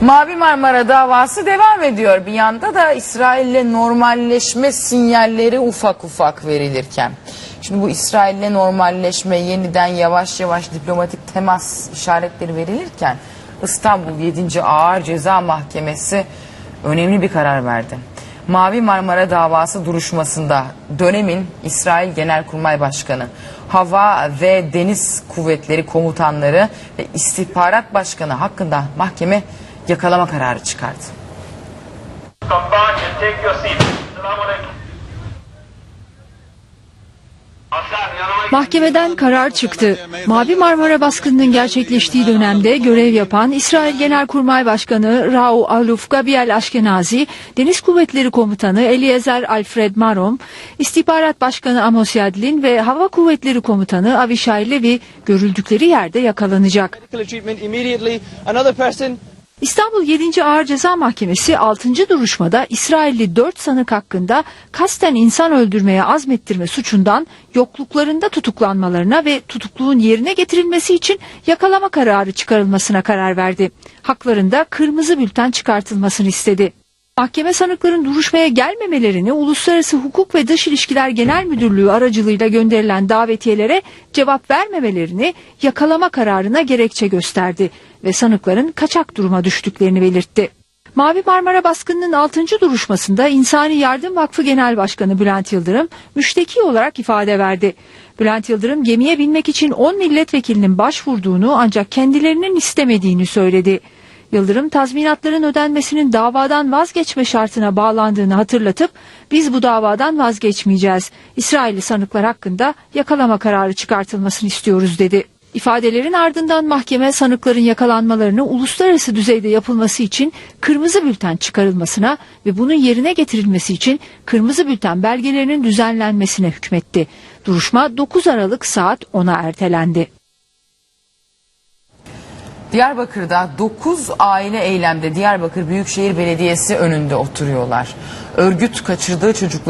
Mavi Marmara davası devam ediyor. Bir yanda da İsrail'le normalleşme sinyalleri ufak ufak verilirken. Şimdi bu İsrail'le normalleşme yeniden yavaş yavaş diplomatik temas işaretleri verilirken İstanbul 7. Ağır Ceza Mahkemesi önemli bir karar verdi. Mavi Marmara davası duruşmasında dönemin İsrail Genelkurmay Başkanı, Hava ve Deniz Kuvvetleri Komutanları ve İstihbarat Başkanı hakkında mahkeme yakalama kararı çıkardı. Mahkemeden karar çıktı. Mavi Marmara baskınının gerçekleştiği dönemde görev yapan İsrail Genelkurmay Başkanı Rao Aluf Gabriel Ashkenazi, Deniz Kuvvetleri Komutanı Eliezer Alfred Marom, İstihbarat Başkanı Amos Yadlin ve Hava Kuvvetleri Komutanı Avishai Levi görüldükleri yerde yakalanacak. İstanbul 7. Ağır Ceza Mahkemesi 6. duruşmada İsrailli 4 sanık hakkında kasten insan öldürmeye azmettirme suçundan yokluklarında tutuklanmalarına ve tutukluğun yerine getirilmesi için yakalama kararı çıkarılmasına karar verdi. Haklarında kırmızı bülten çıkartılmasını istedi. Mahkeme sanıkların duruşmaya gelmemelerini Uluslararası Hukuk ve Dış İlişkiler Genel Müdürlüğü aracılığıyla gönderilen davetiyelere cevap vermemelerini yakalama kararına gerekçe gösterdi ve sanıkların kaçak duruma düştüklerini belirtti. Mavi Marmara baskınının 6. duruşmasında İnsani Yardım Vakfı Genel Başkanı Bülent Yıldırım müşteki olarak ifade verdi. Bülent Yıldırım gemiye binmek için 10 milletvekilinin başvurduğunu ancak kendilerinin istemediğini söyledi. Yıldırım tazminatların ödenmesinin davadan vazgeçme şartına bağlandığını hatırlatıp biz bu davadan vazgeçmeyeceğiz. İsrailli sanıklar hakkında yakalama kararı çıkartılmasını istiyoruz dedi. İfadelerin ardından mahkeme sanıkların yakalanmalarını uluslararası düzeyde yapılması için kırmızı bülten çıkarılmasına ve bunun yerine getirilmesi için kırmızı bülten belgelerinin düzenlenmesine hükmetti. Duruşma 9 Aralık saat 10'a ertelendi. Diyarbakır'da 9 aile eylemde Diyarbakır Büyükşehir Belediyesi önünde oturuyorlar. Örgüt kaçırdığı çocukları